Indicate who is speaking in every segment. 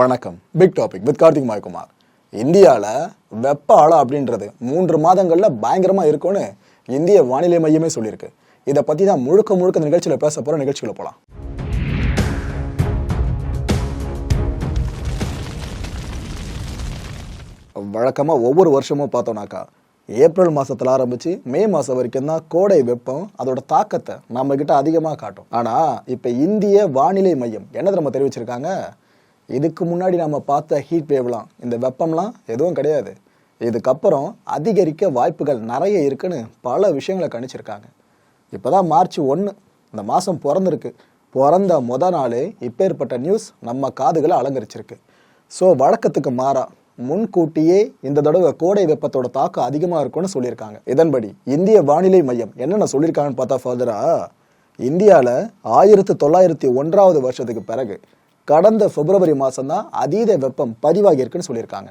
Speaker 1: வணக்கம். Big topic with Karthik Maikumar. இந்தியாவில் வெப்ப அலை அப்படின்றது மூன்று மாதங்களில் பயங்கரமாக இருக்கும்னு இந்திய வானிலை மையமே சொல்லியிருக்கு. இதை பற்றி தான் முழுக்க முழுக்க இந்த நிகழ்ச்சியில் பேச போகிற நிகழ்ச்சிகளை போகலாம் வழக்கமாக ஒவ்வொரு வருஷமும் பார்த்தோம்னாக்கா ஏப்ரல் மாசத்துல ஆரம்பிச்சு மே மாசம் வரைக்கும் தான் கோடை வெப்பம் அதோட தாக்கத்தை நம்ம கிட்ட அதிகமாக காட்டும். ஆனா இப்ப இந்திய வானிலை மையம் என்ன நம்ம தெரிவிச்சிருக்காங்க? இதுக்கு முன்னாடி நம்ம பார்த்த ஹீட் வேவ்லாம் இந்த வெப்பம்லாம் எதுவும் கிடையாது. இதுக்கப்புறம் அதிகரிக்க வாய்ப்புகள் நிறைய இருக்குன்னு பல விஷயங்களை கணிச்சிருக்காங்க. இப்போ தான் மார்ச் ஒன்று இந்த மாதம் பிறந்திருக்கு. பிறந்த முத நாளே இப்பேற்பட்ட நியூஸ் நம்ம காதுகளை அலங்கரிச்சிருக்கு. ஸோ வழக்கத்துக்கு மாறா முன்கூட்டியே இந்த தடவை கோடை வெப்பத்தோட தாக்கம் அதிகமாக இருக்கும்னு சொல்லியிருக்காங்க. இதன்படி இந்திய வானிலை மையம் என்னென்ன சொல்லியிருக்காங்கன்னு பார்த்தா ஃபர்தரா இந்தியாவில் ஆயிரத்தி தொள்ளாயிரத்தி ஒன்றாவது வருஷத்துக்கு பிறகு கடந்த பிப்ரவரி மாதம் தான் அதீத வெப்பம் பதிவாகியிருக்குன்னு சொல்லியிருக்காங்க.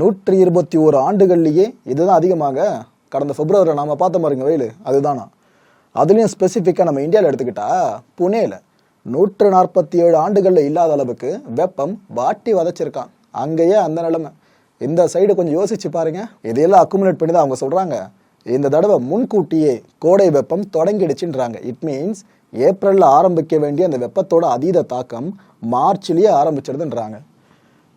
Speaker 1: நூற்றி இருபத்தி ஓரு ஆண்டுகள்லேயே இதுதான் அதிகமாக கடந்த பிப்ரவரியில் நாம் பார்த்த மாதிரிங்க வெயில். அதுதானா? அதுலேயும் ஸ்பெசிஃபிக்காக நம்ம இந்தியாவில் எடுத்துக்கிட்டா புனேல நூற்று நாற்பத்தி ஏழு ஆண்டுகளில் இல்லாத அளவுக்கு வெப்பம் வாட்டி வதச்சிருக்கான். அங்கேயே அந்த நிலைமை. இந்த சைடு கொஞ்சம் யோசிச்சு பாருங்க. இதையெல்லாம் அக்குமுலேட் பண்ணி தான் அவங்க சொல்கிறாங்க இந்த தடவை முன்கூட்டியே கோடை வெப்பம் தொடங்கிடுச்சுன்றாங்க. இட் மீன்ஸ் ஏப்ரலில் ஆரம்பிக்க வேண்டிய அந்த வெப்பத்தோட அதீத தாக்கம் மார்ச்லேயே ஆரம்பிச்சிடுதுன்றாங்க.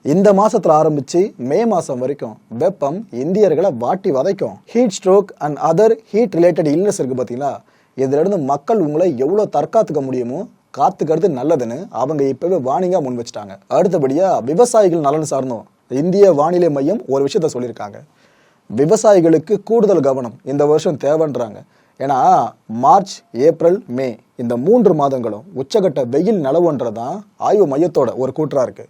Speaker 1: இந்த மாசத்துல ஆரம்பிச்சு மே மாசம் வரைக்கும் வெப்பம் இந்தியர்களை வாட்டி வதைக்கும். Heat stroke and other heat related illness இருக்கு பாத்தீங்களா? இதிலிருந்து மக்கள் உங்களை எவ்வளவு தற்காத்துக்க முடியுமோ காத்துக்கிறது நல்லதுன்னு அவங்க இப்பவே வாணிங்கா முன் வச்சுட்டாங்க. அடுத்தபடியா விவசாயிகள் நலன் சார்ந்தோம் இந்திய வானிலை மையம் ஒரு விஷயத்த சொல்லியிருக்காங்க. விவசாயிகளுக்கு கூடுதல் கவனம். இந்த வருஷம் தேவைன்றாங்க. ஏன்னா மார்ச் ஏப்ரல் மே இந்த மூன்று மாதங்களும் உச்சகட்ட வெயில் நிலவுன்றதான் ஆய்வு மையத்தோட ஒரு கூற்றாக இருக்கு.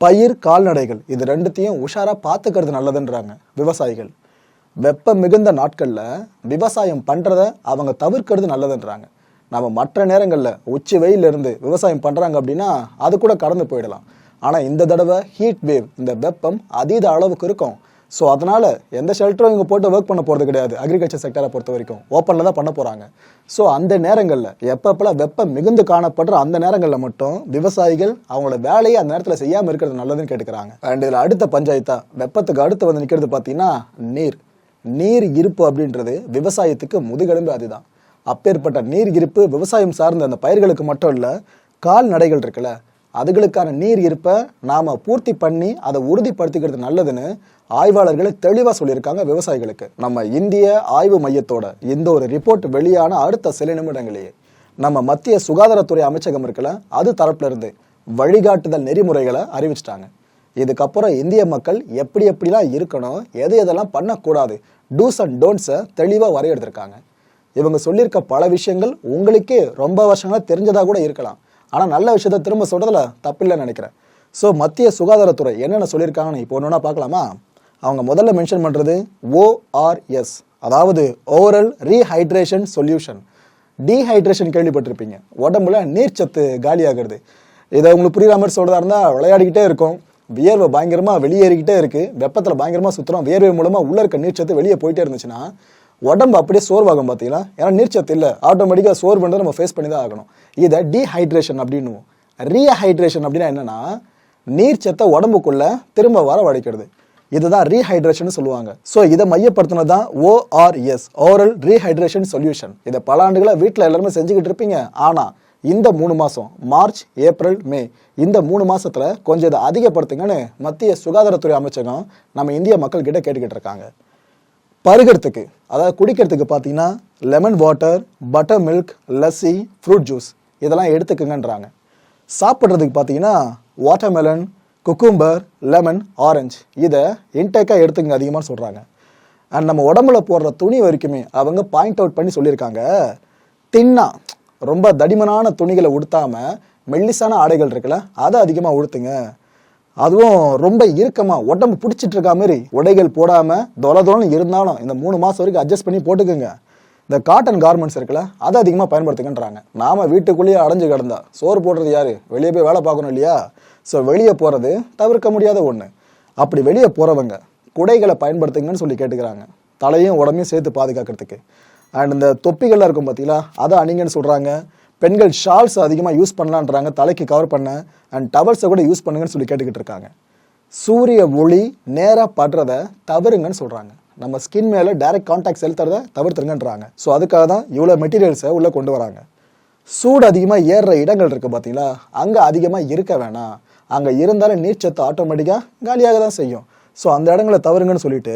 Speaker 1: பயிர் கால்நடைகள் இது ரெண்டுத்தையும் உஷாராக பார்த்துக்கிறது நல்லதுன்றாங்க விவசாயிகள். வெப்பம் மிகுந்த நாட்களில் விவசாயம் பண்ணுறத அவங்க தவிர்க்கிறது நல்லதுன்றாங்க. நம்ம மற்ற நேரங்களில் உச்சி வெயிலிருந்து இருந்து விவசாயம் பண்ணுறாங்க அப்படின்னா அது கூட கடந்து போயிடலாம். ஆனால் இந்த தடவை ஹீட் வேவ் இந்த வெப்பம் அதீத அளவுக்கு இருக்கும். ஸோ அதனால் எந்த ஷெல்டரும் இவங்க போட்டு ஒர்க் பண்ண போகிறது கிடையாது. அக்ரிகல்ச்சர் செக்டரை பொறுத்த வரைக்கும். ஓப்பனில் தான் பண்ண போகிறாங்க ஸோ அந்த நேரங்களில் எப்பப்பெல்லாம் வெப்பம் மிகுந்து காணப்படுற அந்த நேரங்களில் மட்டும் விவசாயிகள் அவங்களோட வேலையை அந்த நேரத்தில் செய்யாமல் இருக்கிறது நல்லதுன்னு கேட்டுக்கிறாங்க. அண்ட் இதில் அடுத்த பஞ்சாயத்தா வெப்பத்துக்கு அடுத்து வந்து நிற்கிறது பார்த்தீங்கன்னா நீர். நீர் இருப்பு அப்படின்றது விவசாயத்துக்கு முதுகெலும்பு அதுதான். அப்பேற்பட்ட நீர் இருப்பு விவசாயம் சார்ந்த அந்த பயிர்களுக்கு மட்டும் இல்லை கால்நடைகள் இருக்குல்ல அதுகளுக்கான நீர் இருப்பை நாம் பூர்த்தி பண்ணி அதை உறுதிப்படுத்திக்கிறது நல்லதுன்னு ஆய்வாளர்கள் தெளிவாக சொல்லியிருக்காங்க விவசாயிகளுக்கு. நம்ம இந்திய ஆய்வு மையத்தோட இந்த ஒரு ரிப்போர்ட் வெளியான அடுத்த சில நிமிடங்களையே நம்ம மத்திய சுகாதாரத்துறை அமைச்சகம் இருக்கல அது தரப்புலேருந்து வழிகாட்டுதல் நெறிமுறைகளை அறிவிச்சிட்டாங்க. இதுக்கப்புறம் இந்திய மக்கள் எப்படி எப்படிலாம் இருக்கணும் எது எதெல்லாம் பண்ணக்கூடாது டூஸ் அண்ட் டோன்ட்ஸை தெளிவாக வரையெடுத்திருக்காங்க இவங்க சொல்லியிருக்க பல விஷயங்கள் உங்களுக்கே ரொம்ப வருஷங்களாக தெரிஞ்சதாக கூட இருக்கலாம். ஆனால் நல்ல விஷயத்த திரும்ப சொல்றதுல தப்பில்லைன்னு நினைக்கிறேன். ஸோ மத்திய சுகாதாரத்துறை என்னென்ன சொல்லியிருக்காங்கன்னு இப்போ ஒன்று பார்க்கலாமா? அவங்க முதல்ல மென்ஷன் பண்ணுறது ஓஆர்எஸ் அதாவது ஓவரல் ரீஹைட்ரேஷன் சொல்யூஷன் டீஹைட்ரேஷன் கேள்விப்பட்டிருப்பீங்க. உடம்புல நீர்ச்சத்து காலியாகிறது. இதை உங்களுக்கு புரியுற மாதிரி சொல்கிறதா இருந்தால் விளையாடிக்கிட்டே இருக்கும். வியர்வை பயங்கரமாக வெளியேறிக்கிட்டே இருக்குது வெப்பத்தில் பயங்கரமாக சுற்றுறோம் வியர்வை மூலமாக உள்ளே இருக்க நீர்ச்சத்து வெளியே போயிட்டே இருந்துச்சுன்னா உடம்பு அப்படியே சோர்வாகும் பார்த்தீங்களா? ஏன்னா நீர்ச்சத்து இல்லை. ஆட்டோமேட்டிக்காக சோர்வுன்றதை நம்ம ஃபேஸ் பண்ணி தான் ஆகணும். இதை டீஹைட்ரேஷன் அப்படின்னுவோம். ரீஹைட்ரேஷன் அப்படின்னா என்னன்னா நீர்ச்சத்தை உடம்புக்குள்ளே திரும்ப வர வடைக்கிறது. இதுதான் ரீஹைட்ரேஷன் சொல்லுவாங்க. ஸோ இதை மையப்படுத்தினது தான் ஓஆர்எஸ் ஓரல் ரீஹைட்ரேஷன் சொல்யூஷன் இதை பல ஆண்டுகளாக வீட்டில் எல்லாருமே செஞ்சுக்கிட்டு இருப்பீங்க. ஆனால் இந்த மூணு மாதம் மார்ச் ஏப்ரல் மே இந்த மூணு மாதத்தில் கொஞ்சம் இதை அதிகப்படுத்துங்கன்னு மத்திய சுகாதாரத்துறை அமைச்சகம் நம்ம இந்திய மக்கள் கிட்ட கேட்டுக்கிட்டு இருக்காங்க. பருகிறதுக்கு அதாவது குடிக்கிறதுக்கு பார்த்தீங்கன்னா lemon water buttermilk lassi fruit juice இதெல்லாம் எடுத்துக்கங்கன்றாங்க. சாப்பிட்றதுக்கு பார்த்தீங்கன்னா வாட்டர்மெலன் குக்கும்பர் லெமன் ஆரஞ்சு இதை இன்டேக்காக எடுத்துக்கங்க அதிகமாக சொல்கிறாங்க அண்ட் நம்ம உடம்புல போடுற துணி வரைக்குமே அவங்க பாயிண்ட் அவுட் பண்ணி சொல்லியிருக்காங்க. தின்னா ரொம்ப தடிமனான துணிகளை உடுத்தாமல் மெல்லிசான ஆடைகள் இருக்குல்ல அதை அதிகமாக உடுத்துங்க. அதுவும் ரொம்ப இறுக்கமா உடம்பு பிடிச்சிட்டு இருக்க மாதிரி உடைகள் போடாம தொலை தொலைன்னு இருந்தாலும் இந்த மூணு மாசம் வரைக்கும் அட்ஜஸ்ட் பண்ணி போட்டுக்கோங்க. இந்த காட்டன் கார்மெண்ட்ஸ் இருக்குல்ல அதை அதிகமாக பயன்படுத்துங்கன்றாங்க நாம வீட்டுக்குள்ளேயே அடைஞ்சு கிடந்தா சோறு போடுறது யாரு? வெளியே போய் வேலை பார்க்கணும் இல்லையா? ஸோ வெளியே போறது தவிர்க்க முடியாத ஒன்று அப்படி வெளியே போறவங்க குடைகளை பயன்படுத்துங்கன்னு சொல்லி கேட்டுக்கிறாங்க. தலையும் உடம்பையும் சேர்த்து பாதுகாக்கிறதுக்கு. அண்ட் இந்த தொப்பிகள்லாம் இருக்கும் பார்த்தீங்களா அதை அணிங்கன்னு சொல்கிறாங்க பெண்கள் ஷால்ஸ் அதிகமாக யூஸ் பண்ணலான்றாங்க. தலைக்கு கவர் பண்ண அண்ட் டவல்ஸை கூட யூஸ் பண்ணுங்கன்னு சொல்லி கேட்டுக்கிட்டு இருக்காங்க. சூரிய ஒளி நேராக படுறத தவறுங்கன்னு சொல்கிறாங்க நம்ம ஸ்கின் மேலே டைரக்ட் கான்டாக்ட் செலுத்துறத தவிர்த்துருங்கன்றாங்க. ஸோ அதுக்காக தான் இவ்வளோ மெட்டீரியல்ஸை உள்ளே கொண்டு வராங்க. சூடு அதிகமாக ஏறுற இடங்கள் இருக்குது பார்த்தீங்களா அங்கே அதிகமாக இருக்க வேணாம். அங்கே இருந்தாலும் நீர்ச்சத்து ஆட்டோமேட்டிக்காக காலியாக தான் செய்யும். ஸோ அந்த இடங்களை தவறுங்கன்னு சொல்லிட்டு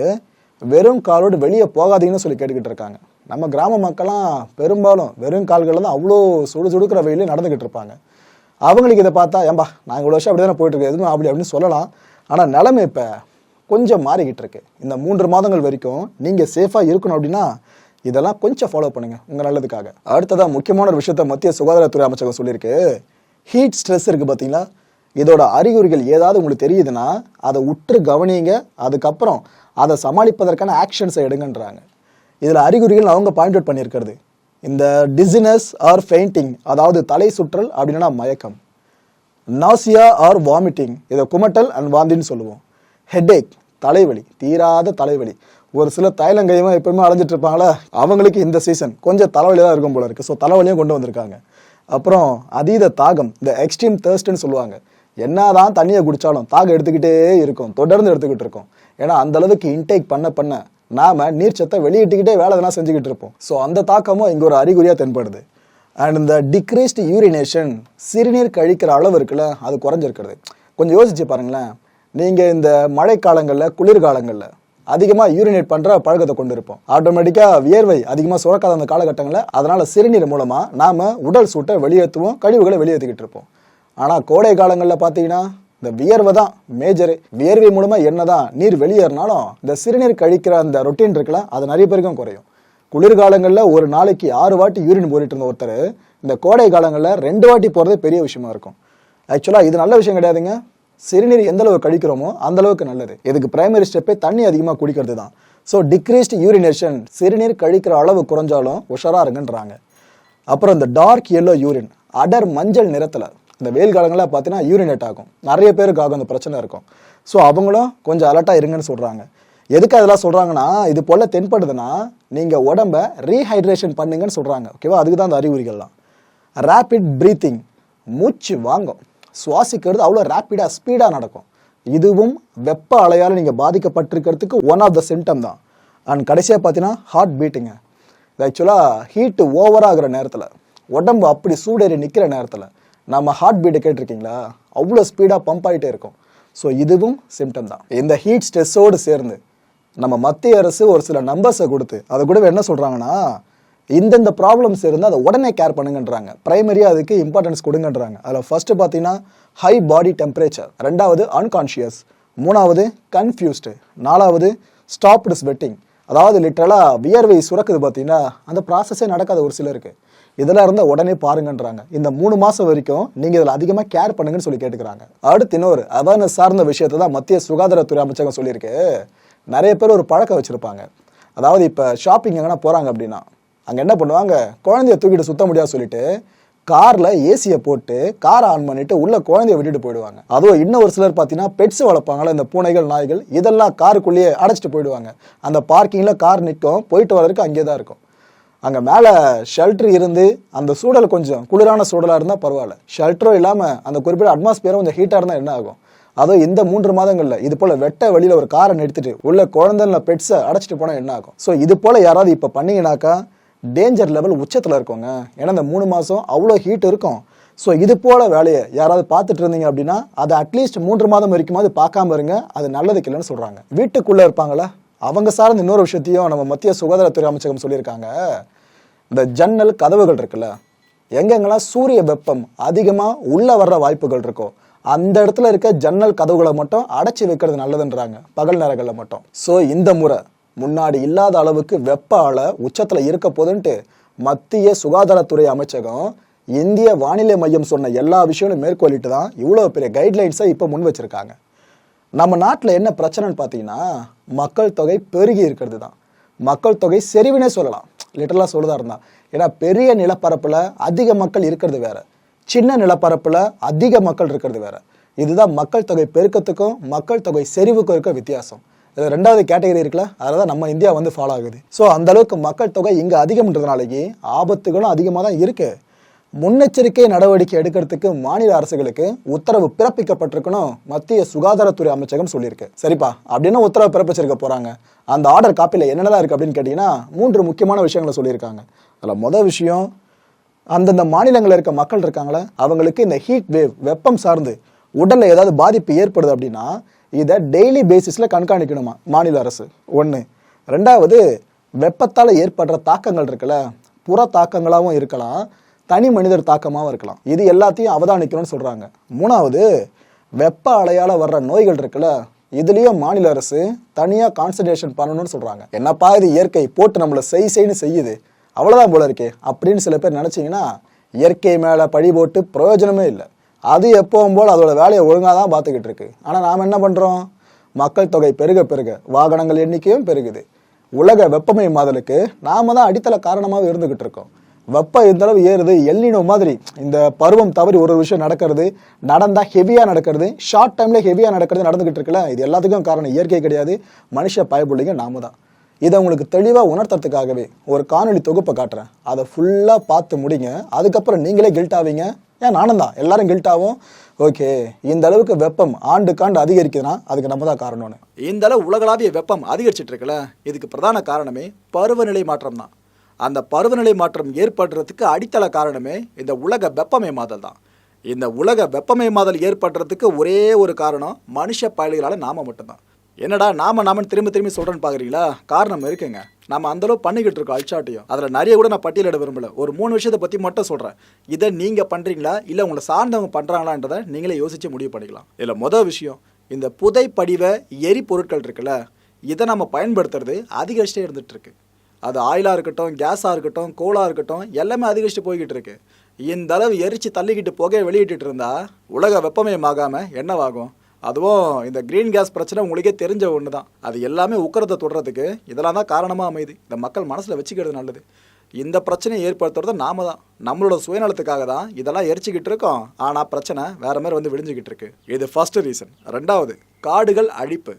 Speaker 1: வெறும் காலோடு வெளியே போகாதீங்கன்னு சொல்லி கேட்டுக்கிட்டு இருக்காங்க. நம்ம கிராம மக்கள்லாம் பெரும்பாலும் வெறும் கால்களில் தான் அவ்வளோ சுடு சுடுக்கிற வெயிலே நடந்துக்கிட்டு இருப்பாங்க. அவங்களுக்கு இதை பார்த்தா ஏம்பா நான் இவ்வளோ வருஷம் அப்படி தானே போயிட்டு எதுவும் அப்படி அப்படின்னு சொல்லலாம். ஆனால் நிலைமை இப்போ கொஞ்சம் மாறிக்கிட்டு இருக்கு. இந்த மூன்று மாதங்கள் வரைக்கும் நீங்கள் சேஃபாக இருக்கணும் அப்படின்னா இதெல்லாம் கொஞ்சம் ஃபாலோ பண்ணுங்க உங்கள் நல்லதுக்காக. அடுத்ததாக முக்கியமான ஒரு விஷயத்த மத்திய சுகாதாரத்துறை அமைச்சகம் சொல்லியிருக்கு. ஹீட் ஸ்ட்ரெஸ் இருக்குது பார்த்தீங்களா இதோட அறிகுறிகள் ஏதாவது உங்களுக்கு தெரியுதுன்னா அதை உற்று கவனிங்க. அதுக்கப்புறம் அதை சமாளிப்பதற்கான ஆக்ஷன்ஸை எடுங்கன்றாங்க. இதில் அறிகுறிகள் அவங்க பாயிண்ட் அவுட் பண்ணியிருக்கிறது. இந்த டிசினஸ் ஆர் ஃபெயிண்டிங் அதாவது தலை சுற்றல் அப்படின்னா மயக்கம். நாசியா ஆர் வாமிட்டிங் இதை குமட்டல் அண்ட் வாந்தின்னு சொல்லுவோம். ஹெட்ஏக் தலைவலி தீராத தலைவலி. ஒரு சில தைலங்கையுமா எப்பவுமே அலைஞ்சிட்டு இருப்பாங்களா அவங்களுக்கு இந்த சீசன் கொஞ்சம் தலைவலி தான் இருக்கும் போல இருக்குது ஸோ தலைவலியும் கொண்டு வந்திருக்காங்க. அப்புறம் அதீத தாகம் இந்த எக்ஸ்ட்ரீம் தேர்ஸ்ட்னு சொல்லுவாங்க. என்னதான் தண்ணியை குடித்தாலும் தாகம் எடுத்துக்கிட்டே இருக்கும் தொடர்ந்து எடுத்துக்கிட்டு இருக்கும். ஏன்னா அந்த அளவுக்கு இன்டேக் பண்ண பண்ண நாம நீர்ச்சத்தை வெளியிட்டுக்கிட்டே வேலை எதனா செஞ்சுக்கிட்டு இருப்போம். ஸோ அந்த தாக்கமும் இங்கே ஒரு அறிகுறியாக தென்படுது. அண்ட் இந்த டிக்ரீஸ்டு யூரினேஷன் சிறுநீர் கழிக்கிற அளவு இருக்குல்ல அது குறைஞ்சிருக்கிறது. கொஞ்சம் யோசிச்சு பாருங்களேன். நீங்கள் இந்த மழைக்காலங்களில் குளிர்காலங்களில் அதிகமாக யூரினேட் பண்ணுற பழக்கத்தை கொண்டு இருப்போம் ஆட்டோமேட்டிக்காக வியர்வை அதிகமாக சுரக்காத அந்த காலகட்டங்களில் அதனால் சிறுநீர் மூலமாக நாம் உடல் சூட்டை வெளியேற்றுவோம் கழிவுகளை வெளியேற்றிக்கிட்டு இருப்போம். ஆனால் கோடை காலங்களில் பார்த்தீங்கன்னா இந்த வியர்வை தான் மேஜரு வியர்வை மூலமாக என்னதான் நீர் வெளியேறினாலும் இந்த சிறுநீர் கழிக்கிற அந்த ரொட்டீன் இருக்குல்ல அது நிறைய பேருக்கும் குறையும். குளிர்காலங்களில் ஒரு நாளைக்கு ஆறு வாட்டி யூரின் போயிட்டு இருந்த ஒருத்தர் இந்த கோடை காலங்களில் ரெண்டு வாட்டி போகிறதே பெரிய விஷயமா இருக்கும். ஆக்சுவலாக இது நல்ல விஷயம் கிடையாதுங்க. சிறுநீர் எந்த அளவு கழிக்கிறோமோ அந்த அளவுக்கு நல்லது. இதுக்கு பிரைமரி ஸ்டெப்பே தண்ணி அதிகமாக குடிக்கிறது தான். ஸோ டிக்ரீஸ்ட் யூரினேஷன் சிறுநீர் கழிக்கிற அளவு குறைஞ்சாலும் உஷாராக இருங்கன்றாங்க. அப்புறம் இந்த டார்க் எல்லோ யூரின் அடர் மஞ்சள் நிறத்தில் இந்த வெயில் காலங்களில் பார்த்தீங்கன்னா யூரினேட் ஆகும். நிறைய பேருக்கு ஆகும் அந்த பிரச்சனை இருக்கும். ஸோ அவங்களும் கொஞ்சம் அலர்ட்டாக இருங்கன்னு சொல்கிறாங்க எதுக்கு அதெல்லாம் சொல்கிறாங்கன்னா இது போல் தென்படுதுன்னா நீங்கள் உடம்ப ரீஹைட்ரேஷன் பண்ணுங்கன்னு சொல்கிறாங்க ஓகேவா அதுக்கு தான் அந்த அறிகுறிகள்லாம். ரேப்பிட் ப்ரீத்திங் மூச்சு வாங்கும். சுவாசிக்கிறது அவ்வளோ ரேப்பிடாக ஸ்பீடாக நடக்கும். இதுவும் வெப்ப அலையால் நீங்கள் பாதிக்கப்பட்டிருக்கிறதுக்கு ஒன் ஆஃப் த சிம்டம் தான். அண்ட் கடைசியாக பார்த்தீங்கன்னா ஹார்ட் பீட்டுங்க இது ஆக்சுவலாக ஹீட்டு ஓவராகிற நேரத்தில் உடம்பு அப்படி சூடேறி நிற்கிற நேரத்தில் நம்ம ஹார்ட் பீட்டை கேட்டிருக்கீங்களா? அவ்வளோ ஸ்பீடாக பம்ப் ஆகிட்டே இருக்கும். ஸோ இதுவும் சிம்டம் தான். இந்த ஹீட் ஸ்ட்ரெஸ்ஸோடு சேர்ந்து நம்ம மத்திய அரசு ஒரு சில நம்பர்ஸை கொடுத்து அதை கூட என்ன சொல்கிறாங்கன்னா இந்தந்த ப்ராப்ளம்ஸ் இருந்தால் அதை உடனே கேர் பண்ணுங்கன்றாங்க. ப்ரைமரியாக அதுக்கு இம்பார்ட்டன்ஸ் கொடுங்கன்றாங்க. அதில் ஃபஸ்ட்டு பார்த்தீங்கன்னா ஹை பாடி டெம்பரேச்சர் ரெண்டாவது அன்கான்ஷியஸ் மூணாவது கன்ஃபியூஸ்டு நாலாவது ஸ்டாப்டு ஸ்வெட்டிங் அதாவது லிட்டரலாக வியர்வை சுரக்குது பார்த்தீங்கன்னா அந்த ப்ராசஸே நடக்காத ஒரு சிலருக்கு. இதெல்லாம் இருந்தால் உடனே பாருங்கன்றாங்க. இந்த மூணு மாதம் வரைக்கும் நீங்கள் இதில் அதிகமாக கேர் பண்ணுங்கன்னு சொல்லி கேட்டுக்கிறாங்க. அடுத்து இன்னொரு அவேர்னஸ் சார்ந்த விஷயத்தை தான் மத்திய சுகாதாரத்துறை அமைச்சகம் சொல்லியிருக்கு. நிறைய பேர் ஒரு பழக்கம் வச்சுருப்பாங்க. அதாவது இப்போ ஷாப்பிங் எங்கன்னா போகிறாங்க அப்படின்னா அங்கே என்ன பண்ணுவாங்க? குழந்தைய தூக்கிட்டு சுத்த முடியாது சொல்லிட்டு காரில் ஏசியை போட்டு காரை ஆன் பண்ணிட்டு உள்ள குழந்தைய விட்டுட்டு போயிடுவாங்க. அதுவும் இன்னும் ஒரு சிலர் பார்த்தீங்கன்னா பெட்ஸ் வளர்ப்பாங்களா இந்த பூனைகள் நாய்கள் இதெல்லாம் காருக்குள்ளேயே அடைச்சிட்டு போயிடுவாங்க. அந்த பார்க்கிங்கில் கார் நிற்கும் போயிட்டு வர்றதுக்கு அங்கே தான் இருக்கும். அங்கே மேலே ஷெல்டர் இருந்து அந்த சூழல் கொஞ்சம் குளிரான சூழலாக இருந்தால் பரவாயில்ல. ஷெல்டரும் இல்லாமல் அந்த குறிப்பிட்ட அட்மாஸ்பியரும் கொஞ்சம் ஹீட்டாக இருந்தால் என்ன ஆகும்? அதோ இந்த மூன்று மாதங்களில் இது போல் வெட்ட வெளியில் ஒரு காரை நிறுத்திட்டு உள்ள குழந்தைல பெட்ஸை அடைச்சிட்டு போனால் என்ன ஆகும்? ஸோ இது போல் யாராவது இப்போ பண்ணீங்கன்னாக்கா டேஞ்சர் லெவல் உச்சத்தில் இருக்கோங்க. ஏன்னா இந்த மூணு மாதம் அவ்வளோ ஹீட் இருக்கும். ஸோ இது போல வேலையை யாராவது பார்த்துட்டு இருந்தீங்க அப்படின்னா அதை அட்லீஸ்ட் மூன்று மாதம் வரைக்குமாவது பார்க்காம இருங்க. அது நல்லதுக்கு இல்லைன்னு சொல்கிறாங்க வீட்டுக்குள்ளே இருப்பாங்களா? அவங்க சார்ந்த இன்னொரு விஷயத்தையும் நம்ம மத்திய சுகாதாரத்துறை அமைச்சகம் சொல்லியிருக்காங்க. இந்த ஜன்னல் கதவுகள் இருக்குல்ல எங்கெங்கெல்லாம் சூரிய வெப்பம் அதிகமாக உள்ளே வர்ற வாய்ப்புகள் இருக்கோ அந்த இடத்துல இருக்க ஜன்னல் கதவுகளை மட்டும் அடைச்சி வைக்கிறது நல்லதுன்றாங்க பகல் நேரங்களில் மட்டும். ஸோ இந்த முறை முன்னாடி இல்லாத அளவுக்கு வெப்ப அலை உச்சத்தில் இருக்க போதுன்ட்டு மத்திய சுகாதாரத்துறை அமைச்சகம் இந்திய வானிலை மையம் சொன்ன எல்லா விஷயங்களும் மேற்கொள்ளிட்டு தான் இவ்வளோ பெரிய கைட்லைன்ஸை இப்போ முன் வச்சுருக்காங்க. நம்ம நாட்டில் என்ன பிரச்சனைன்னு பார்த்தீங்கன்னா மக்கள் தொகை பெருகி இருக்கிறது தான். மக்கள் தொகை செறிவுனே சொல்லலாம். லிட்டரலாக சொல்லுதா இருந்தா ஏன்னா பெரிய நிலப்பரப்பில் அதிக மக்கள் இருக்கிறது வேற. சின்ன நிலப்பரப்பில் அதிக மக்கள் இருக்கிறது வேற. இதுதான் மக்கள் தொகை பெருக்கத்துக்கும் மக்கள் தொகை செறிவுக்கும் இருக்க வித்தியாசம். இது ரெண்டாவது கேட்டகரி இருக்குல்ல அதில் தான் நம்ம இந்தியா வந்து ஃபாலோ ஆகுது. ஸோ அந்தளவுக்கு மக்கள் தொகை இங்கே அதிகம்ன்றதுனாலேயே ஆபத்துகளும் அதிகமாக தான் இருக்குது முன்னெச்சரிக்கை நடவடிக்கை எடுக்கிறதுக்கு மாநில அரசுகளுக்கு உத்தரவு பிறப்பிக்கப்பட்டிருக்கணும் மத்திய சுகாதாரத்துறை அமைச்சகம் சொல்லியிருக்கு. சரிப்பா அப்படின்னா உத்தரவு பிறப்பிச்சிருக்க போறாங்க. அந்த ஆர்டர் காப்பியில் என்னென்னலாம் இருக்கு அப்படின்னு கேட்டீங்கன்னா மூன்று முக்கியமான விஷயங்களை சொல்லியிருக்காங்க. அதில் முதல் விஷயம் அந்தந்த மாநிலங்களில் இருக்க மக்கள் இருக்காங்களே அவங்களுக்கு இந்த ஹீட் வேவ் வெப்பம் சார்ந்து உடலில் ஏதாவது பாதிப்பு ஏற்படுது அப்படின்னா இதை டெய்லி பேசிஸில் கண்காணிக்கணுமா மாநில அரசு? ஒன்று ரெண்டாவது வெப்பத்தால் ஏற்படுற தாக்கங்கள் இருக்குல்ல புற தாக்கங்களாகவும் இருக்கலாம். தனி மனிதர் தாக்கமாகவும் இருக்கலாம். இது எல்லாத்தையும் அவதானிக்கணும்னு சொல்கிறாங்க மூணாவது வெப்ப அலையால் வர்ற நோய்கள் இருக்குல்ல இதுலேயும் மாநில அரசு தனியாக கான்சன்ட்ரேஷன் பண்ணணும்னு சொல்கிறாங்க என்னப்பா இது இயற்கை போட்டு நம்மளை செய் செய்ன்னு செய்யுது. அவ்வளோதான் போல இருக்கே. அப்படின்னு சில பேர் நினச்சிங்கன்னா இயற்கை மேலே பழி போட்டு பிரயோஜனமே இல்லை. அது எப்பவும் போல் அதோட வேலையை ஒழுங்காக தான் பார்த்துக்கிட்டு இருக்கு. ஆனால் நாம் என்ன பண்ணுறோம் மக்கள் தொகை பெருக பெருக வாகனங்கள் எண்ணிக்கையும் பெருகுது. உலக வெப்பமை மாதலுக்கு நாம தான் அடித்தள காரணமாக இருந்துகிட்டு இருக்கோம். வெப்பம் இந்த அளவு ஏறுது எல்லினோ மாதிரி இந்த பருவம் தவறி ஒரு விஷயம் நடக்கிறது நடந்தால் ஹெவியாக நடக்கிறது ஷார்ட் டைமில் ஹெவியாக நடக்கிறது நடந்துகிட்டு இருக்குல்ல இது எல்லாத்துக்கும் காரணம் இயற்கை கிடையாது மனுஷ பயப்புள்ளிங்க நாம தான். இதை உங்களுக்கு தெளிவாக உணர்த்துறதுக்காகவே ஒரு காணொளி தொகுப்பை காட்டுறேன். அதை ஃபுல்லாக பார்த்து முடிங்க. அதுக்கப்புறம் நீங்களே கில்ட் ஆவீங்க. ஏன் நானும் தான். எல்லாரும் கில்ட் ஆகும் ஓகே இந்த அளவுக்கு வெப்பம் ஆண்டுக்காண்டு அதிகரிக்குதுன்னா அதுக்கு நம்ம தான் காரணம்னு.
Speaker 2: இந்த அளவு உலகளாவிய வெப்பம் அதிகரிச்சிட்டு இருக்குல்ல இதுக்கு பிரதான காரணமே பருவநிலை மாற்றம் தான் அந்த பருவநிலை மாற்றம் ஏற்படுறதுக்கு அடித்தள காரணமே இந்த உலக வெப்பமயமாதல் தான். இந்த உலக வெப்பமயமாதல் ஏற்படுறதுக்கு ஒரே ஒரு காரணம் மனுஷ பயல்களால் நாம மட்டும்தான். என்னடா நாம நாம திரும்ப திரும்பி சொல்கிறேன்னு பார்க்குறீங்களா காரணம் இருக்குங்க. நம்ம அந்தளவு பண்ணிக்கிட்டு இருக்கோம் அல்சாட்டையும் அதில் நிறைய கூட நான் பட்டியலிட விரும்பல. ஒரு மூணு விஷயத்தை பற்றி மட்டும் சொல்கிறேன் இதை நீங்கள் பண்ணுறீங்களா இல்லை உங்களை சார்ந்தவங்க பண்ணுறாங்களான்றதை நீங்களே யோசித்து முடிவு பண்ணிக்கலாம். இல்லை மொதல் விஷயம் இந்த புதை படிவ எரிபொருட்கள் இருக்குல்ல இதை நம்ம பயன்படுத்துறது அதிகரிச்சிட்டே இருந்துகிட்ருக்கு அது ஆயிலாக இருக்கட்டும் கேஸாக இருக்கட்டும் கோலாக இருக்கட்டும் எல்லாமே அதிகரிச்சுட்டு போய்கிட்டு இருக்கு இந்த அளவு எரிச்சு தள்ளிக்கிட்டு புகையை வெளியிட்டு இருந்தா உலக வெப்பமயமாகாமல் என்னவாகும்? அதுவும் இந்த க்ரீன் கேஸ் பிரச்சனை உங்களுக்கே தெரிஞ்ச ஒன்று தான் அது எல்லாமே உக்கரத்தை தொடுறதுக்கு இதெல்லாம் தான் காரணமாக அமையுது. இந்த மக்கள் மனசில் வச்சுக்கிறது நல்லது. இந்த பிரச்சனையை ஏற்படுத்துறது நாம தான். நம்மளோட சுயநலத்துக்காக தான் இதெல்லாம் எரிச்சுக்கிட்டு இருக்கோம். ஆனால் பிரச்சனை வேற மாதிரி வந்து விடிஞ்சுக்கிட்டு இருக்கு இது ஃபர்ஸ்ட் ரீசன் ரெண்டாவது காடுகள் அழிப்பு.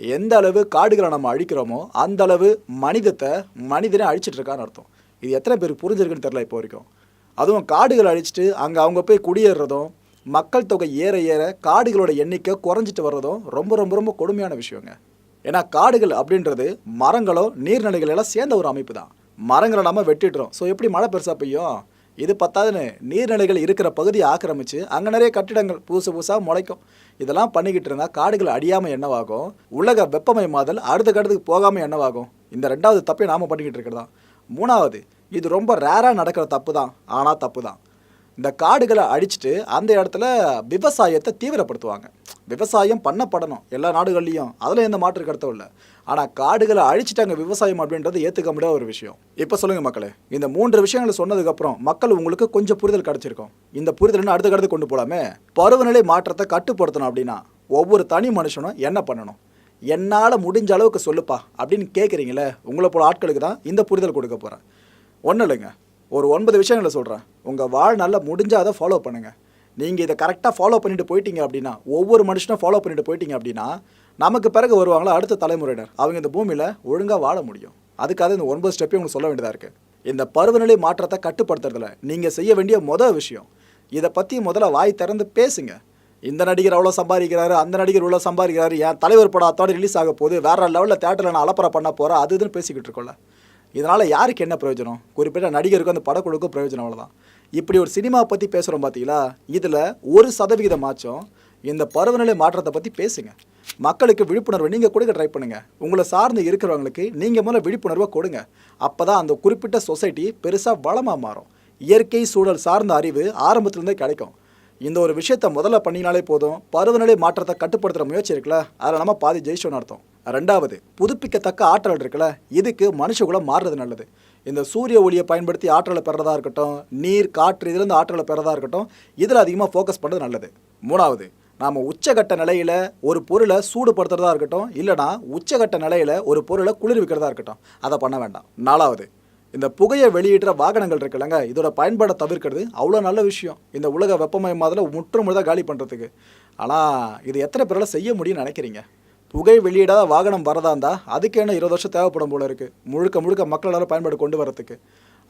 Speaker 2: எந்த அளவு காடுகளை நம்ம அழிக்கிறோமோ அந்த அளவு மனிதத்தை மனிதனே அழிச்சிட்டு இருக்கான்னு அர்த்தம். இது எத்தனை பேருக்கு புரிஞ்சிருக்குன்னு தெரில இப்போ வரைக்கும். அதுவும் காடுகளை அழிச்சிட்டு அங்கே அவங்க போய் குடியேறுறதும் மக்கள் தொகை ஏற ஏற காடுகளோட எண்ணிக்கை குறைஞ்சிட்டு வர்றதும் ரொம்ப ரொம்ப ரொம்ப கொடுமையான விஷயங்க. ஏன்னா காடுகள் அப்படின்றது மரங்களோ நீர்நிலைகள் எல்லாம் சேர்ந்த ஒரு அமைப்பு தான். மரங்களை நம்ம வெட்டிடுறோம். ஸோ எப்படி மழை பெருசாக பெய்யும்? இது பத்தாதுன்னு நீர்நிலைகள் இருக்கிற பகுதியை ஆக்கிரமிச்சு அங்கே நிறைய கட்டிடங்கள் புதுசு புதுசாக முளைக்கும். இதெல்லாம் பண்ணிக்கிட்டு இருந்தால் காடுகள் அடியாமல் என்னவாகும்? உலக வெப்பமயமாதல் அடுத்த கட்டத்துக்கு போகாமல் என்னவாகும்? இந்த ரெண்டாவது தப்பை நாம் பண்ணிக்கிட்டு இருக்கிறதா? மூணாவது இது ரொம்ப ரேராக நடக்கிற தப்பு தான் ஆனால் தப்பு தான் இந்த காடுகளை அழிச்சிட்டு அந்த இடத்துல விவசாயத்தை தீவிரப்படுத்துவாங்க. விவசாயம் பண்ணப்படணும் எல்லா நாடுகள்லையும். அதில் எந்த மாற்று கருத்தும் இல்லை. ஆனால் காடுகளை அழிச்சிட்டாங்க விவசாயம் அப்படின்றது ஏற்றுக்க முடியாத ஒரு விஷயம். இப்போ சொல்லுங்கள் மக்களே இந்த மூன்று விஷயங்களை சொன்னதுக்கப்புறம் மக்கள் உங்களுக்கு கொஞ்சம் புரிதல் கிடச்சிருக்கும். இந்த புரிதல்னு அடுத்த கடத்து கொண்டு போகலாமே பருவநிலை மாற்றத்தை கட்டுப்படுத்தணும் அப்படின்னா ஒவ்வொரு தனி மனுஷனும் என்ன பண்ணணும்? என்னால் முடிஞ்ச அளவுக்கு சொல்லுப்பா அப்படின்னு கேட்குறீங்களே உங்களை போல ஆட்களுக்கு தான் இந்த புரிதல் கொடுக்க போகிறேன் ஒன்றும் இல்லைங்க. ஒரு ஒன்பது விஷயங்களை சொல்கிறேன் உங்கள் வாழ்நாளில் முடிஞ்சால் அதை ஃபாலோ பண்ணுங்கள் நீங்கள் இதை கரெக்டாக ஃபாலோ பண்ணிட்டு போயிட்டீங்க அப்படின்னா ஒவ்வொரு மனுஷனும் ஃபாலோ பண்ணிட்டு போயிட்டீங்க அப்படின்னா நமக்கு பிறகு வருவாங்களா அடுத்த தலைமுறையினர்? அவங்க இந்த பூமியில் ஒழுங்காக வாழ முடியும். அதுக்காக இந்த ஒன்பது ஸ்டெப்பையும் உங்களுக்கு சொல்ல வேண்டியதாக இருக்குது இந்த பருவநிலை மாற்றத்தை கட்டுப்படுத்துறதுல நீங்கள் செய்ய வேண்டிய மொதல் விஷயம் இதை பற்றி முதல்ல வாய் திறந்து பேசுங்க. இந்த நடிகர் அவ்வளோ சம்பாதிக்கிறாரு அந்த நடிகர் இவ்வளோ சம்பாதிக்கிறாரு என் தலைவர் படம் அத்தோட ரிலீஸ் ஆக போகுது வேற லெவலில் தேட்டரில் நான் அலப்பறை பண்ண போகிறேன் அது இதுன்னு பேசிக்கிட்டு இருக்கோம்ல. இதனால் யாருக்கு என்ன பிரயோஜனம்? குறிப்பிட்ட நடிகருக்கு அந்த படக்குழுக்கும் பிரயோஜனம் அவ்வளோதான் இப்படி ஒரு சினிமா பற்றி பேசுகிறோம் பார்த்தீங்களா இதில் ஒரு சதவிகிதமாச்சும் இந்த பருவநிலை மாற்றத்தை பற்றி பேசுங்க. மக்களுக்கு விழிப்புணர்வை நீங்கள் கொடுக்க ட்ரை பண்ணுங்கள் உங்களை சார்ந்து இருக்கிறவங்களுக்கு நீங்கள் முதல்ல விழிப்புணர்வை கொடுங்க. அப்போ தான் அந்த குறிப்பிட்ட சொசைட்டி பெருசாக வளமாக மாறும். இயற்கை சூழல் சார்ந்த அறிவு ஆரம்பத்துலேருந்தே கிடைக்கும். இந்த ஒரு விஷயத்த முதல்ல பண்ணினாலே போதும். பருவநிலை மாற்றத்தை கட்டுப்படுத்துகிற முயற்சி இருக்குல்ல? அதில் நம்ம பாதி ஜெயிச்சோன்னு அர்த்தம். ரெண்டாவது புதுப்பிக்கத்தக்க ஆற்றல் இருக்குல்ல? இதுக்கு மனுஷகுலம் மாறுறது நல்லது. இந்த சூரிய ஒளியை பயன்படுத்தி ஆற்றலை பெறதா இருக்கட்டும் நீர் காற்று இதுலேருந்து ஆற்றலை பெறதா இருக்கட்டும் இதில் அதிகமாக ஃபோக்கஸ் பண்ணுறது நல்லது. மூணாவது நாம் உச்சகட்ட நிலையில் ஒரு பொருளை சூடுபடுத்துறதா இருக்கட்டும் இல்லைனா உச்சகட்ட நிலையில் ஒரு பொருளை குளிர்விக்கிறதா இருக்கட்டும். அதை பண்ண வேண்டாம். நாலாவது இந்த புகையை வெளியிடுற வாகனங்கள் இருக்குல்லங்க இதோட பயன்பாடை தவிர்க்கிறது அவ்வளோ நல்ல விஷயம். இந்த உலக வெப்பமயமாதில் முற்றுமுழுதாக காலி பண்ணுறதுக்கு ஆனால் இது எத்தனை பேரால் செய்ய முடியும்னு நினைக்கிறீங்க? புகை வெளியிடாத வாகனம் வரதா இருந்தால் அதுக்கு என்ன இருபது வருஷம் தேவைப்படும் போல இருக்குது முழுக்க முழுக்க மக்களால் பயன்பாடு கொண்டு வரதுக்கு.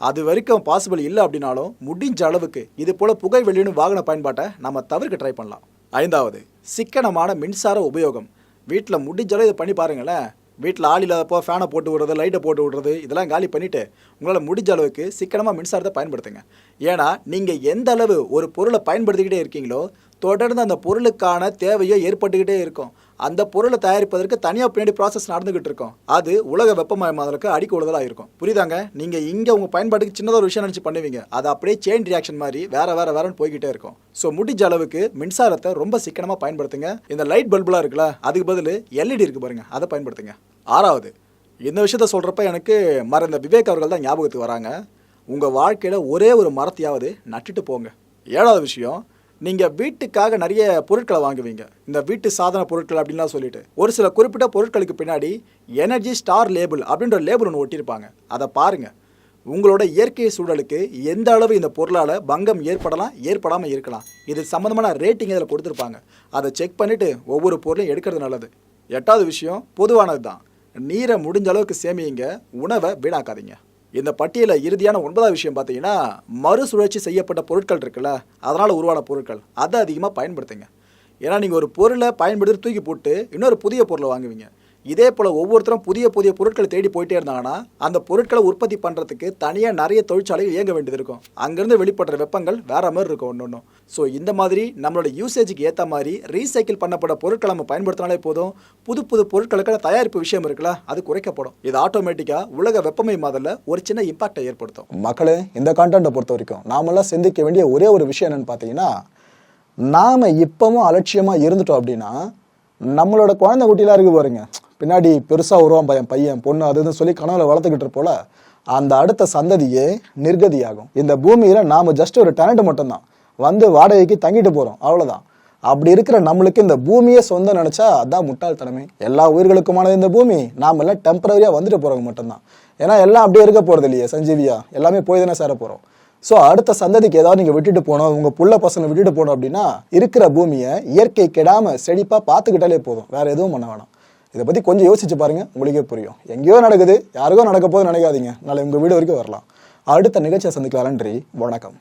Speaker 2: அது வரைக்கும் பாசிபிள் இல்லை அப்படின்னாலும் முடிஞ்ச அளவுக்கு இது போல் புகை வெளியிடும் வாகன பயன்பாட்டை நம்ம தவிர்க்க ட்ரை பண்ணலாம். ஐந்தாவது சிக்கனமான மின்சார உபயோகம். வீட்டில் முடிஞ்ச அளவு இதை பண்ணி பாருங்களேன். வீட்டில் ஆள் இல்லாதப்போ ஃபேனை போட்டு விடுறது லைட்டை போட்டு விடுறது இதெல்லாம் காலி பண்ணிவிட்டு உங்களால் முடிஞ்ச அளவுக்கு சிக்கனமாக மின்சாரத்தை பயன்படுத்துங்க. ஏன்னா நீங்கள் எந்த அளவு ஒரு பொருளை பயன்படுத்திக்கிட்டே இருக்கீங்களோ தொடர்ந்து அந்த பொருளுக்கான தேவையோ ஏற்பட்டுக்கிட்டே இருக்கும். அந்த பொருளை தயாரிப்பதற்கு தனியாக பின்னாடி ப்ராசஸ் நடந்துகிட்டு இருக்கும். அது உலக வெப்பமயமாதலுக்கு அடிக்க உள்ளதாக இருக்கும். புரியுதாங்க? நீங்கள் இங்கே உங்கள் பயன்பாட்டுக்கு சின்னதாக ஒரு விஷயம் நினச்சி பண்ணுவீங்க. அது அப்படியே செயின் ரியாக்ஷன் மாதிரி வேற வேற வேறன்னு போய்கிட்டே இருக்கும். ஸோ முடிஞ்ச அளவுக்கு மின்சாரத்தை ரொம்ப சிக்கனமாக பயன்படுத்துங்க. இந்த லைட் பல்புலாம் இருக்குல்ல அதுக்கு பதில் எல்இடி இருக்கு பாருங்க. அதை பயன்படுத்துங்க. ஆறாவது இந்த விஷயத்த சொல்கிறப்ப எனக்கு மறந்த விவேக் அவர்கள் தான் ஞாபகத்துக்கு வராங்க. உங்கள் வாழ்க்கையில் ஒரே ஒரு மரத்தையாவது நட்டுட்டு போங்க. ஏழாவது விஷயம் நீங்கள் வீட்டுக்காக நிறைய பொருட்களை வாங்குவீங்க. இந்த வீட்டு சாதன பொருட்கள் அப்படின்லாம் சொல்லிட்டு. ஒரு சில குறிப்பிட்ட பொருட்களுக்கு பின்னாடி எனர்ஜி ஸ்டார் லேபிள் அப்படின்ற லேபிள் ஒன்று ஒட்டியிருப்பாங்க. அதை பாருங்கள் உங்களோட இயற்கை சூழலுக்கு எந்த அளவு இந்த பொருளால் பங்கம் ஏற்படலாம் ஏற்படாமல் இருக்கலாம். இது சம்மந்தமான ரேட்டிங் இதில் கொடுத்துருப்பாங்க. அதை செக் பண்ணிவிட்டு ஒவ்வொரு பொருளையும் எடுக்கிறது நல்லது. எட்டாவது விஷயம் பொதுவானது தான் நீரை முடிஞ்ச அளவுக்கு சேமியுங்க உணவை வீணாக்காதீங்க. இந்த பட்டியலில் இறுதியான ஒன்பதாவது விஷயம் பார்த்தீங்கன்னா மறுசுழற்சி செய்யப்பட்ட பொருட்கள் இருக்குல்ல அதனால் உருவான பொருட்கள். அதை அதிகமாக பயன்படுத்துங்க. ஏன்னா நீங்கள் ஒரு பொருளை பயன்படுத்தி தூக்கி போட்டு இன்னொரு புதிய பொருளை வாங்குவீங்க. இதே போல் ஒவ்வொருத்தரும் புதிய புதிய பொருட்களை தேடி போயிட்டே இருந்தாங்கன்னா அந்த பொருட்களை உற்பத்தி பண்ணுறதுக்கு தனியாக நிறைய தொழிற்சாலைகள் இயங்க வேண்டியது இருக்கும். அங்கேருந்து வெளிப்படுற வெப்பங்கள் வேறு மாதிரி இருக்கும் ஒன்று ஒன்றும் ஸோ இந்த மாதிரி நம்மளோட யூசேஜுக்கு ஏற்ற மாதிரி ரீசைக்கிள் பண்ணப்பட்ட பொருட்களை நம்ம பயன்படுத்தினாலே போதும். புது புது பொருட்களுக்கான தயாரிப்பு விஷயம் இருக்குல்ல அது குறைக்கப்படும். இது ஆட்டோமேட்டிக்காக உலக வெப்பமை மாதிரில் ஒரு சின்ன இம்பாக்டை ஏற்படுத்தும்.
Speaker 1: மக்களே இந்த கான்டென்ட்டை பொறுத்த வரைக்கும் நாமெல்லாம் சிந்திக்க வேண்டிய ஒரே ஒரு விஷயம் என்னன்னு பார்த்தீங்கன்னா நாம் இப்பவும் அலட்சியமாக இருந்துட்டோம் அப்படின்னா நம்மளோட குழந்தை குட்டிலாம் இருக்கு பாருங்க. பின்னாடி பெருசாக வருவான் பையன் பையன் பொண்ணு அதுன்னு சொல்லி கனவுல வளர்த்துக்கிட்டு இருப்போல அந்த அடுத்த சந்ததியே நிர்கதியாகும். இந்த பூமியில நாம ஜஸ்ட் ஒரு டேலண்ட் மட்டும்தான். வந்து வாடகைக்கு தங்கிட்டு போறோம் அவ்வளவுதான். அப்படி இருக்கிற நம்மளுக்கு இந்த பூமியே சொந்தம் நினைச்சா அதான் முட்டாள்தனமே. எல்லா உயிர்களுக்குமானது இந்த பூமி நாம எல்லாம் டெம்பரரியா வந்துட்டு போறவங்க மட்டும்தான். ஏன்னா எல்லாம் அப்படியே இருக்க போறது இல்லையே சஞ்சீவியா? எல்லாமே போய் தானே சேர போறோம். ஸோ அடுத்த சந்ததிக்கு ஏதாவது நீங்க விட்டுட்டு போனோம் உங்க புள்ள பசங்க விட்டுட்டு போனோம் அப்படின்னா இருக்கிற பூமியை இயற்கை கெடாம செழிப்பா பார்த்துக்கிட்டாலே போதும். வேற எதுவும் பண்ண வேணாம். இதை பற்றி கொஞ்சம் யோசிச்சு பாருங்க உங்களுக்கே புரியும். எங்கேயோ நடக்குது யாருக்கோ நடக்க போது நினைக்காதீங்க. நாளை உங்கள் வீடு வரைக்கும் வரலாம். அடுத்த நிகழ்ச்சியை சந்திக்கலாம் நன்றி வணக்கம்.